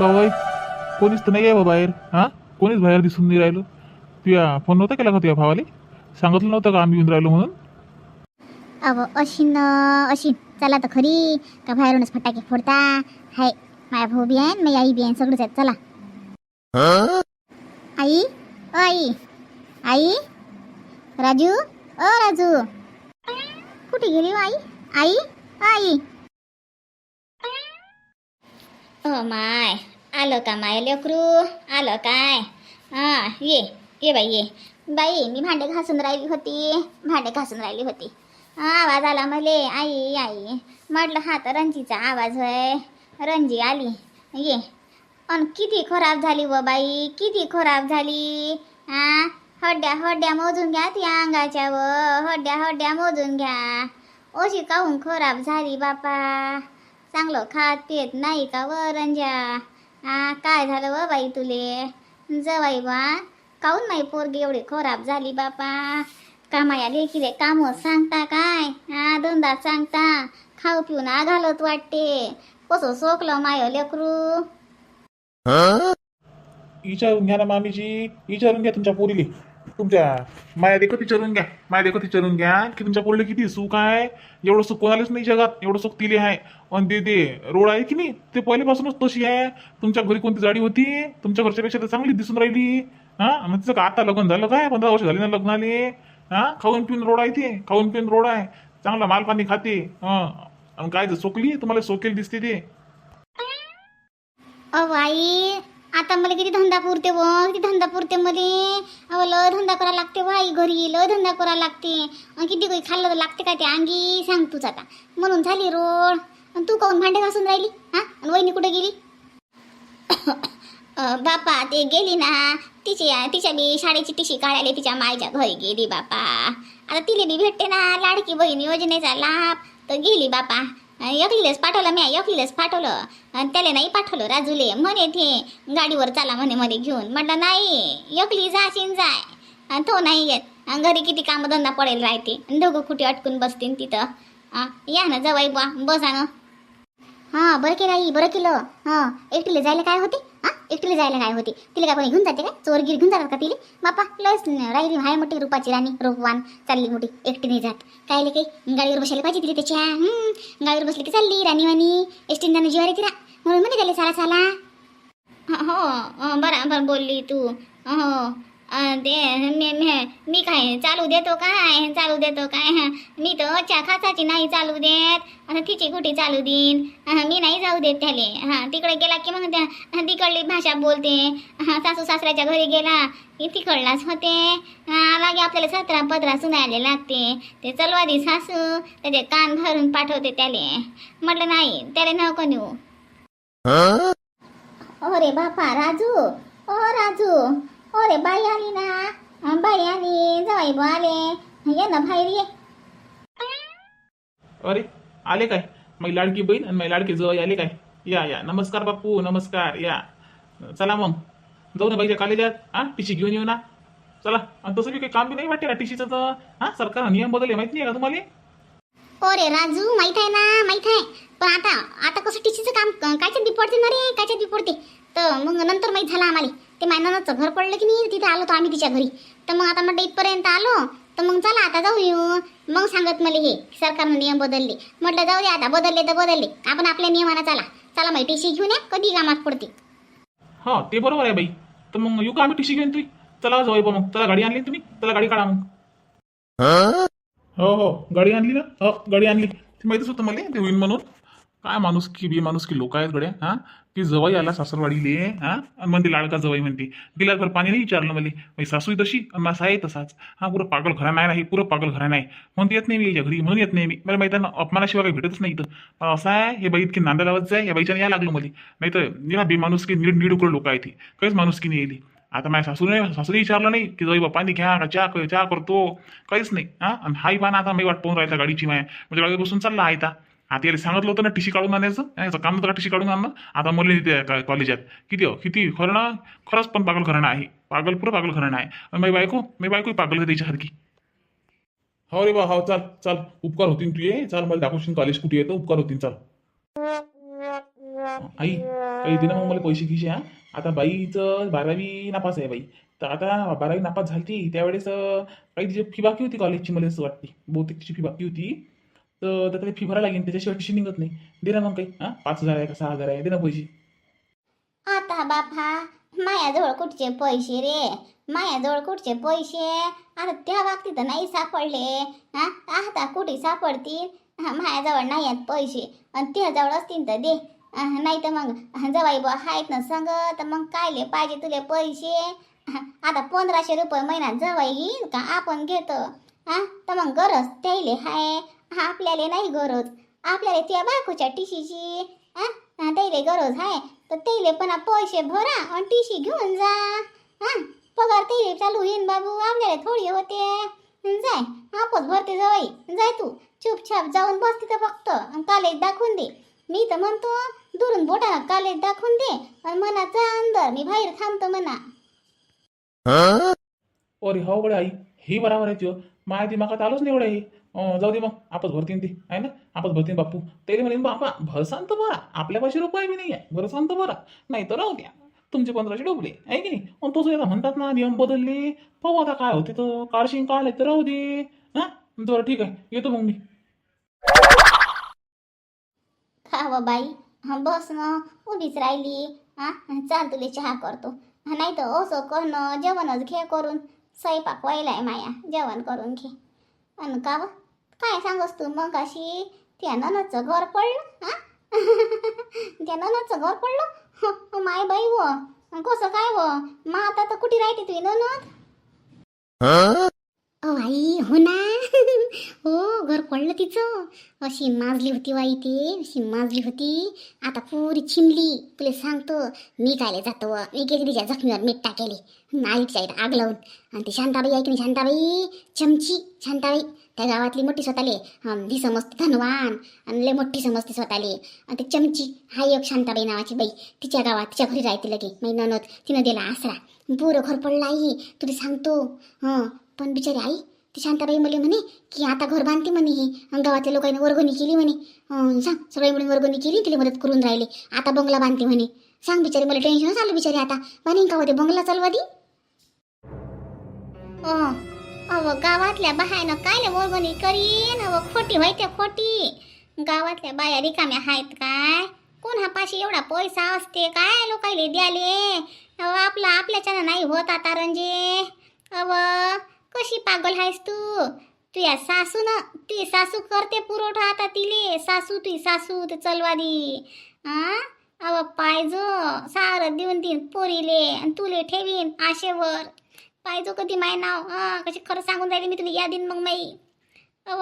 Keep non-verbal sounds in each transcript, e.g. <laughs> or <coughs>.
कवय कोणीच तर नाही आहे बा बाहेर. हां? कोणीच बाहेर दिसून नाही राहिलं. तुया फोन नव्हता केला का तुझ्या भावाले? सांगितलं नव्हतं का आम्ही येऊन राहिलो म्हणून? अव अशीन अशीन चला तर खरी. का बाहेरूनच फटाके फोडता? हाय माझ्या भाऊ बी आहे माझी आई बी आहे सगळंच आहेत चला. आई? ओ आई. आई? राजू? ओ राजू. कुठे गेली हो आई? आई? ओ आई. ओ माय आलं का माय लेकरू? आलं काय? हां ये ये बाई ये. बाई मी भांडे घासून राहिली होती. भांडे घासून राहिली होती. आवाज आला मले. आई आई. म्हटलं हा तर रणजीचा आवाज होय. रंजी आली. ये. अन किती खराब झाली व बाई किती खराब झाली? हा हड्ड्या हड्ड्या मोजून घ्या त्या अंगाच्या व. हड्ड्या हड्ड्या मोजून घ्या. अशी काहून खराब झाली बापा? चांगलं खात पेत नाही का व रंजा हा काय झालं व बाई तुले? जवाई बा काहून नाही पोरगी एवढी खराब झाली बापा? कामाया लेकीले काम सांगता काय? हा धंदा सांगता. खाऊ पिऊन आघालत वाटते. कसं सोकलं माय लेकरू? विचारून घ्या ना मामीजी. विचारून घ्या तुमच्या पोरीले. तुमच्या माया देखत विचारून घ्या. माया देखत विचारून घ्या. की तुमच्या पोरीला किती सुख आहे? एवढं सुख कोणालाच नाही जगात. एवढं सुख तिले आहे. आणि ते ते रोड आहे की नाही? ते पहिल्यापासूनच तशी आहे. तुमच्या घरी कोणती जाडी होती? तुमच्या घरच्यापेक्षा तर चांगली दिसून राहिली. हा? म्हणजे तिचं का आता लग्न झालं काय? पंधरा वर्ष झाली ना लग्नाले. हा? खाऊन पिऊन रोड आहे ते. खाऊन पिऊन रोड आहे. चांगला माल पाणी खाते. हा? आणि काय सोकली तुम्हाला सोकेल दिसते ते. आई आता मला किती धंदा पुरते व किती धंदा पुरते मध्ये अहो धंदा करा लागते व आई घरी ल धंदा करा लागते. किती काही खाल्लं तर लागते का ते अंगी? सांग तूच आता. म्हणून झाली रोड. आणि तू काऊन भांडे घासून राहिली? हा? आणि वहिनी कुठे गेली? <coughs> बापा ते गेली ना. तिची तिच्या बी शाळेची टिशी काढायला तिच्या मायच्या घरी गेली बापा. आता तिला बी भेटते ना लाडकी बहीण योजनेचा लाभ. तर गेली बापा. एकलीलेच पाठवलं मी एकलीलेच पाठवलं. आणि त्याला नाही पाठवलं राजूले. म्हणे ते गाडीवर चाला म्हणे मध्ये घेऊन. म्हटलं नाही एकली जाशीन जाय आणि तो नाही येत. घरी किती कामधंदा पडेल राहते. आणि दोघं कुठे अटकून बसतील तिथं. या ना जवाई बुवा बसा ना. हां बरं केलं आई बरं केलं. हां एकटीला जायला काय होते? हां एकटीला जायला काय होते. तिला काय कोणी घेऊन जाते काय? चोरगिरी घेऊन जातात का तिला? बापा लस राहिली हाय मोठी रुपाची राणी रूपवान चालली मोठी एकटीने नाही जात. कायले काही? गाडीवर बसायला पाहिजे तिला त्याच्या. गाडीवर बसली की चालली राणी वाणी एसटीनं जीवारी तिला. म्हणून म्हणे त्याला साला साला हो बरं बराबर बोलली तू. हो. ते मी मी- मी काय चालू देतो काय? चालू देतो काय? हं, मी तर च्या खाचाची नाही चालू देत. आता तिची कुठे चालू देईन? मी नाही जाऊ देत त्याले. हां तिकडे गेला की मग त्या तिकडली भाषा बोलते. हां सासू सासऱ्याच्या घरी गेला की तिकडलाच होते. हां, लागे आपल्याला सतरा पदरा सुनायला लागते. ते चलवादी सासू त्याचे कान भरून पाठवते त्याले. म्हटलं नाही त्याला नको नेऊ. अरे बापा राजू. ओ राजू. अरे बाई आली ना बाई आली जवाई बुवा आले ये ना बाहेर ये अरे आले काय? माझी लाडकी बहीण आणि माझी लाडकी जवळ आले काय? या या. नमस्कार बापू नमस्कार या. चला मग. जाऊ ना बाईच्या कॉलेजात. हा टीशी घेऊन येऊ ना. चला. आणि तसं बी काही काम बी नाही वाटते ना टीशीचं तर. हा सरकार नियम बदलले माहिती नाही का तुम्हाला? अरे राजू माहीत आहे ना माहीत आहे. पण आता आता कसं टीचीचं काम कायच्यात बी पडते ना रे कायच्यात बी पडते तर मग नंतर माहीत झालं आम्हाला. ते मायनाचं घर पडलं की नाही तिथे आलो तो आम्ही तिच्या घरी. तर मग आता म्हटलं इथपर्यंत आलो. तर मग चला आता जाऊ येऊ. मग सांगत मला हे सरकारनं नियम बदलले. म्हटलं जाऊ दे आता बदलले तर बदलले. आपण आपल्या नियमानं चला. चला माहिती टीसी घेऊन या कधी कामात पडते. हा ते बरोबर आहे बाई. तर मग येऊ का आम्ही टीशी घेऊन तुम्ही चला जाऊ बा मग. चला गाडी आणली तुम्ही? चला गाडी काढा मग. हो? हो गाडी आणली ना? हो गाडी आणली. ते माहितीच होतं मला ते होईन म्हणून. काय माणूस की बी माणूस की लोक आहेत गड्या हा? की जवाई आला सासरवाडीले हा? आणि म्हणते लाडका जवाई म्हणते. गिलासभर पाणी नाही विचारलं मला माझी सासूही तशी आणि आहे तसाच. हा पुरं पागल घरा नाही नाही पुरं पागल घरा नाही. म्हणून येत नाही मी याच्या घरी म्हणून येत नाही मी. मला माहिती ना अपमानाशिवाय काही भेटतच नाही इथं. असं आहे हे बाई इतकी नांदा लावत जाय या बाईच्याने या लागलो मला. नाही तर निरा बेमाणूस की नीड नीड लोक आहे ती काहीच माणूस की नाही येईल आता माझ्या सासूने सासूने विचारलं नाही की जाई पाणी घ्या का चहा चहा करतो. काहीच नाही हा? आणि हाई पाना आता मी वाट पाहून राहिला गाडीची माया. म्हणजे गाडी बसून चालला आहे आता याला सांगितलं होतं ना टीशी काढून आणायचं. याचं काम होतं का टीशी काढून आणणं? आता मुली तिथे कॉलेजात किती हो? किती? खरं ना खरंच पण पागल घराणं आहे. पागल पुरं पागल घराणं आहे. मी माझी बायको मी बायको पागल आहे त्याच्यासारखी. हो रे बा हो चाल चाल. उपकार होतीन तू ये चाल मला दाखवशील कॉलेज कुठे येतं उपकार होतीन चाल. आई काही दे ना मग मला पैसे घिशे हा. आता बाईचं बारावी नापास आहे बाई. तर आता बारावी नापास झाली त्यावेळेस काही तिची फी बाकी होती कॉलेजची मला असं वाटते. बहुतेक तिची फी बाकी होती. तर त्याला फी भरायला लागेल त्याच्याशिवाय टिशी निघत नाही. दे ना मग काही हा? पाच हजार आहे का सहा हजार आहे? दे ना पैसे. आता बापा मायाजवळ कुठचे पैसे रे? मायाजवळ कुठचे पैसे? आता त्या बाबतीत नाही सापडले. हा? आता कुठे सापडतील? मायाजवळ नाही आहेत पैसे. आणि त्याजवळ असतील तर दे. नाही तर मग जवाई बुवा आहेत ना सांग तर मग कायले पाहिजे तुले पैसे? आता पंधराशे रुपये महिना जवाई घेईल का? आपण घेतो. हा तर मग गरज त्याले हाय. आपल्याला नाही गरज. आपल्याला त्या बायकोच्या टिशीची त्याले गरज आहे. तर त्याले पण पैसे भरा आणि टिशी घेऊन जा. हा पगार त्याले चालू होईन बाबू. आपल्याला थोडी होते. जाय. आपच भरते जवाई जाय तू. चुपचाप जाऊन बस तिथं फक्त. आणि कॉलेज दाखवून दे. मी तर म्हणतो दुरून बोटा कॉलेज दाखवून दे. आणि जा अंदर. मी बाहेर थांबतो म्हणा. अरे हो गड्या आई. हे बराबर आहे त्यो. माझ्या दिमागात आलोच नाही एवढं हे. जाऊ दे मग आपच भरतीन ते आहे ना? आपच भरतीन बापू त्याला म्हणेन बापा भरसान तर बरा आपल्या पाशी रुपये बी नाही आहे भरसान तर बरा नाही तर राहू द्या. तुमचे पंधराशे डोबले आहे की नाही? पण तसं आता म्हणतात ना नियम बदलले. पाहू आता काय होते तर. काढशीन काढले तर राहू दे. हा? बरं ठीक आहे. येतो मग मी. खाव बाई हा बस ना उभीच राहिली. हा? चाल तुले चहा करतो. नाही तर असं करणं जेवणच घे करून. स्वयंपाक आहे माया. जेवण करून घे. अन का व? काय सांगस तू? मग अशी त्या ननचं घर पडलं हा? <laughs> त्या ननचं घर पडलं? <laughs> माय बाई व कसं काय व? मग आता तर कुठे राहते तुझी ननद? ओ आई हो ना? <laughs> हो घर पडलं तिचं. अशी माजली होती वाई ती अशी माजली होती. आता पुरी चिमली. तुला सांगतो मी कायले जातो. व. मी गेली तिच्या जखमीवर मीठ टाकेले. नाही तिच्या इथं आग लावून. आणि ती शांताबाई ऐकली शांताबाई. चमची शांताबाई. त्या गावातली मोठी स्वतःले. हं, समजते धनवान. आणि लय मोठी समजते स्वतःले. आणि ते चमची हा एक शांताबाई नावाची बाई. तिच्या गावात तिच्या घरी राहते लगे. मी ननद तिनं दिला आसरा. पुरं घर पडलं आई. तुला सांगतो. हं पण बिचारी आई ती शांताबाई मला म्हणे की आता घर बांधते म्हणे हे. गावातल्या लोकांनी वर्गणी केली म्हणे. सांग सगळे मिळून वर्गणी केली तिला मदत करून राहिले. आता बंगला बांधते म्हणे. सांग बिचारी मला टेन्शनच आलं बिचारी आता. बांधीन का होते बंगला चालवा दी? अं, अव गावातल्या बायानं काय वर्गणी करीन अव खोटी व्हायच्या खोटी? गावातल्या बाया रिकाम्या आहेत काय? कोण हा पाशी एवढा पैसा असते काय लोकायले द्याले? अव आपला आपल्याच्यानं नाही होत आता रंजे अव कशी पागल आहेस तू? तुझ्या सासू ना ती सासू करते पुरवठा आता तिले. सासू तुझी सासू ते चलवादी. आ? अव पायजो सारं देऊन देईन पोरीले आणि तुले ठेवीन आशेवर. पायजो कधी माय नाव? हां कशी खरं सांगून राहिली मी तुला या दिन मग माई. अव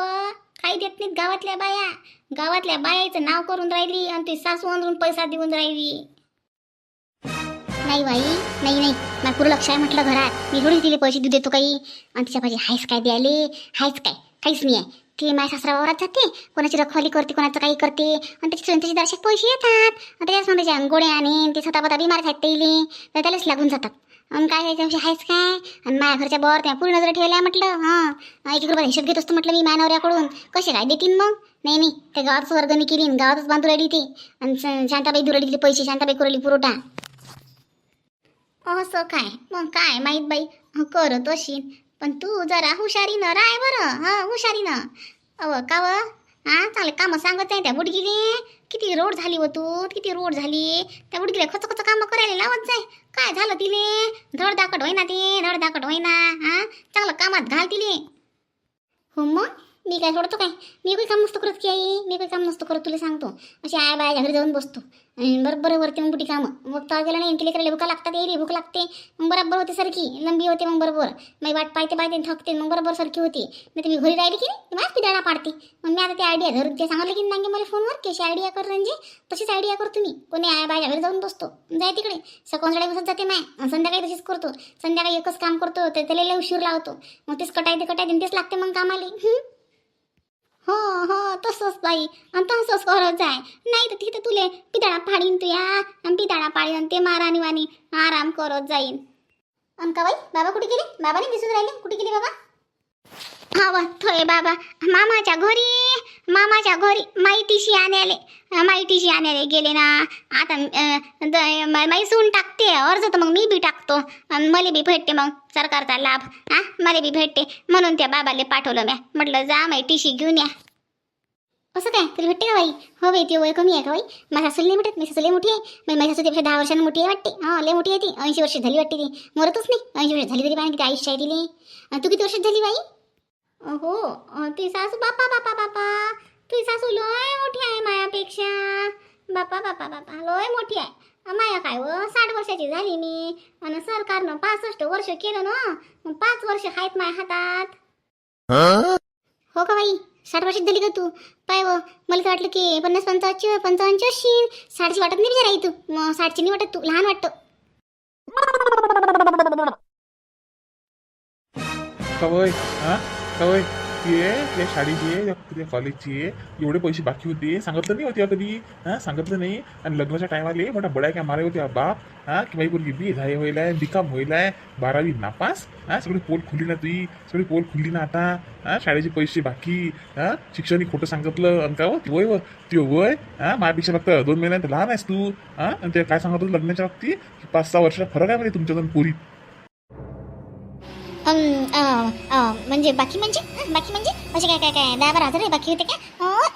काही देत नाहीत गावातल्या बाया. गावातल्या बायाचं नाव करून राहिली आणि ती सासू अंदरून पैसा देऊन राहिली. नाही बाई नाही नाही. मला पुरं लक्ष आहे म्हटलं घरात. मी थोडीच तिला पैसे देऊ देतो काही. आणि तिच्या पाहिजे हायच काय द्यायले? हायच काय? काहीच नाही आहे. ती माझ्या सासरा वावरात जाते. कोणाची रखवाली करते कोणाचं काही करते. आणि त्याची स्वतःचे दर्शक पैसे येतात. आणि त्याच्याच त्याच्या गोळ्या आणि ते स्वतः बिमार आहेत तेले तर त्यालाच लागून जातात. आणि काय त्याच्यापेक्षा हायच काय? आणि माझ्या घरच्या बर त्या पूर्ण नजर ठेवल्या म्हटलं हां. एक एक रुपये हिशोब घेत असतो म्हटलं मी मानवऱ्याकडून. कसे काय देतील मग? नाही नाही. त्या गावातच वर्गणी केली गावातच बांधू राहिली ती. आणि शांताबाई दुरडली पैसे शांताबाई कुरली पुरवठा. असं काय? मग काय माहीत बाई? करत अशीन. पण तू जरा हुशारीनं राय बरं. हा हुशारीनं अव का व? हा चांगले कामं सांगत जाय त्या बुडगीले. किती रोड झाली व तू? किती रोड झाली? त्या बुडगीले खच खच कामं करायला लावत जाय. काय झालं तिले? धडधाकट होईना ते धडधाकट होईना. हा चांगलं कामात घाल तिले. हो मग? मी काय सोडतो काय? मी काही काम नसतो करत की आई? मी काही काम नसतो करत? तुला सांगतो. अशी आया बाया घरी जाऊन बसतो. आणि बरोबर वरती मग कुठे कामं. मग तर गेलं नाही केले करायला भूक लागतात येईल भूक लागते. मग बरोबर होते सारखी लंबी होते मग बरोबर. मग वाट पाहते पाहते थकते मग बरोबर सारखी होती. नाही तुम्ही घरी राहिली की नाही माझ पिदाळा पाडते. मग मी आता ते आयडिया धरून ते सांगितलं की नाही मला फोनवर की अशी आयडिया कर म्हणजे तशीच आयडिया कर तुम्ही. कोणी आया बाया घरी जाऊन बसतो. जाय तिकडे. सकाळ सकाळी बसत जाते माय. संध्याकाळी तशीच करतो. संध्याकाळी एकच काम करतो त्याला उशीर लावतो. मग तेच कटायते कटायते तेच लागते मग कामाला. हो हो तसंच बाई. आणि तसंच करत जाय. नाही तर तिथे तुले पिदाळा पाडीन तू या. आणि पिदाळा पाडीन ते मारानी वाणी आराम करत जाईन. अन का बाई बाबा कुठे गेले? बाबा नाही दिसून राहिले. कुठे गेले बाबा? हव थोय बाबा. मामाच्या घरी मामाच्या घरी माहितीशी आणाले माहितीशी आणाले गेले ना. आता द- माई सून टाकते अर्ज तर मग मी बी टाकतो. मला बी भेटते मग सरकारचा लाभ. हा मला बी भेटते. म्हणून त्या बाबाले पाठवलं म्या. म्हटलं जा माहितीशी घेऊन या. असं काय? तुला भेटते का बाई? हो बाई ती वय कमी आहे का बाई? माझ्या सासूला नाही भेटत. मी सासू मोठी आहे. म्हणजे माझ्या सुद्धा दहा वर्षांनी मोठी आहे वाटते. हा लय मोठी आहे ती. ऐंशी वर्ष झाली वाटते ती. मरतच नाही. ऐंशी वर्ष झाली तरी बाई किती आयुष्य आहे तिले तू किती वर्षात झाली बाई? हो ती सासू बापा बापा बापा. तुझी सासू लय मोठी आहे मायापेक्षा. बापा बापा बापा लय मोठी आहे. माया काय व साठ वर्षाची झाली मी. आणि सरकारनं पासष्ट वर्ष केलं ना मग पाच वर्ष आहेत माया हातात. हो का बाई? साठ वर्षात झाली का तू? पाय व मला तर वाटलं की पन्नास पंचावन्न पंचावन्नची असशील साठची वाटत नाही बिचाराई तू मग साठची नाही वाटत तू. लहान वाटतं. कवय हा? काय ती आहे त्या शाळेची आहे त्या- कॉलेजची आहे एवढे पैसे बाकी होते. सांगितलं नाही होते कधी. हा सांगितलं नाही. आणि लग्नाच्या टायमाले मोठा बडा काय मारे होते बाप. हा की बाई पोरगी बी झाय होईल आहे बिकाम होईल आहे बारावी नापास. हा सगळी पोल खुली ना तुझी सगळी पोल खुली ना आता. हा शाळेचे पैसे बाकी. हा शिक्षण खोटं सांगितलं. आणि काय हो, ती वय व ती हो वय हा माझ्यापेक्षा फक्त दोन महिन्यात लहान आहेस तू. हां आणि ते काय सांगत होतं लग्नाच्या बाबतीत? की पाच सहा वर्षाचा फरक आहे म्हणजे तुमच्या दोन पोरी म्हणजे बाकी म्हणजे? बाकी म्हणजे? असे काय काय काय? दहा बारा हजार रुपये बाकी होते काय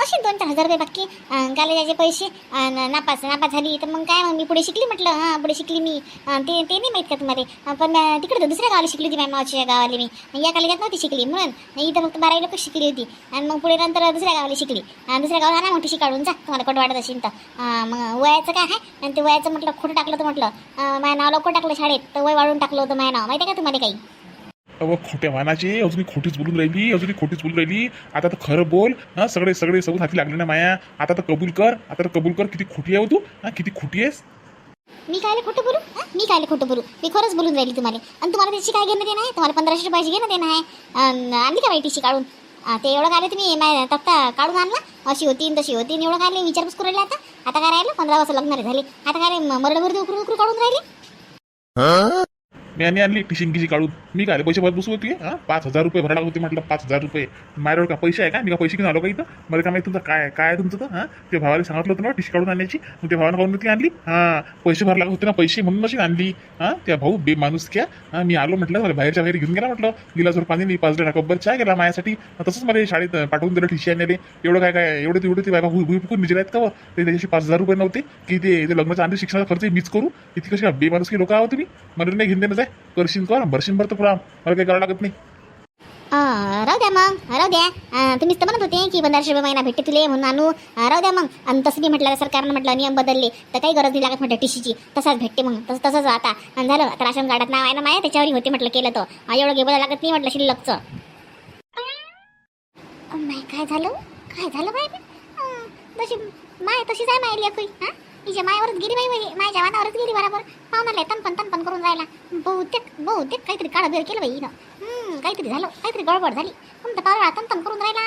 असे दोन चार हजार रुपये बाकी. गाले जायचे पैसे. नापास नापास झाली. तर मग काय मग मी पुढे शिकली म्हटलं? हां पुढे शिकली मी. ते ते नाही माहीत का तुम्हाला? पण तिकडे दुसऱ्या गावाला शिकली होती माझ्या मावशीच्या गावाला मी. या कॉलेजात नव्हती शिकली म्हणून. इथं फक्त बारावी लोक शिकली होती. आणि मग पुढे नंतर दुसऱ्या गावाला शिकली. दुसऱ्या गावाला ना मोठी शिकाडून जा. तुम्हाला कोट वाटत असेल तर. मग वयाचं काय आहे? आणि ते वयाचं म्हटलं खोटं टाकलं तर म्हटलं. माझ्या नाव लवकर टाकलं शाळेत. तर वय वाढून टाकलं होतं माझ्या नाव माहिती आहे का तुम्हाला काही? अव खोट्या वानाची अजूनही खोटीच बोलून राहिली अजूनही खोटीच बोलून राहिली. आता तर खरं बोल हा सगळे सगळे सबूत हाती लागले ना माया. आता तर कबूल कर आता तर कबूल कर किती खोटी आहे हो तू? हा किती खोटी आहेस? मी कायले खोटं बोलू? हं? मी कायले खोटं बोलू? मी खरंच बोलून राहिली तुम्हाला. आणि तुम्हाला त्याची काय घेणं देणं आहे? तुम्हाला पंधराशे रुपयाची घेणं देणं आहे. अन् आणली का माहिती काढून? अं, ते एवढं काय तुम्ही माझ्या तक्ता काढून आणला. अशी होती न तशी होती न एवढं काय विचारपूस करू राहिले आता. आता काय राहिलं? पंधरा वर्ष लग्न झाले. आता काय मरडभर उकरू उकरू काढून राहिले? मी आणि आणली टिशिंगीची काढून. मी काय पैसे भरत बसू होती हा? पाच हजार रुपये भरायला होते म्हटलं पाच हजार रुपये. माझ्यावर का पैसे आहे का? मी का पैसे घेऊन आलो का इथं? मला काय माहिती तुमचं काय काय तुमचं तर हा? ते भावाला सांगितलं होतं ना टिशी काढून आणण्याची मग ते भावानं काढून ती आणली. हां पैसे भरला होते ना पैसे म्हणून अशी आणली. हा? त्या भाऊ बे माणूस क्या? हां मी आलो म्हटलं मला बाहेरच्या बाहेर घेऊन गेला म्हटलं. गिलासवर पाणी नाही पाच डा कब्बर चाय गेला माझ्यासाठी. तसंच मला शाळेत पाठवून दिलं टिशी आणले एवढं काय काय एवढं तेवढं ते बाबा भुई फुकून आहेत का ते त्याच्याशी पाच हजार रुपये नव्हते. की ते लग्नाचा आणि शिक्षणाचा खर्च मीच करू? इथे कशी बेमाणूस की लोक आहोत तुम्ही? मला नाही घेऊन देणं जाय. करशील कर भरशील भरतो पुरा मला काही करावं लागत नाही. अं, राहू द्या मग. राहू द्या. अं, तुम्हीच तर म्हणत होते की पंधराशे रुपये महिना भेटते तुले म्हणून आणू. अं, राहू द्या मग. आणि तसं बी म्हटलं सरकारनं म्हटलं नियम बदलले. तर काही गरज नाही लागत म्हटलं टीशीची तसाच भेटते मग. तसं तसंच आता आणि झालं आता राशन कार्डात नाव आहे ना माया त्याच्यावरही होते म्हटलं केलं तर. अं, एवढं घे लागत नाही म्हटलं शिल्लकचं. अं, माय काय झालं? काय झालं बाय अं, तशी माय तशीच आहे माय लेकही हा? तिच्या मायावरच गेली बाई बाई माझ्या जवानावरच गेली बरोबर. पाहुणाला तनपण तनपण करून राहिला. बहुतेक बहुतेक काहीतरी काळं बेर केलं बाई हिनं काहीतरी झालं काहीतरी गडबड झाली. तुमचा पावला तनतन करून राहिला?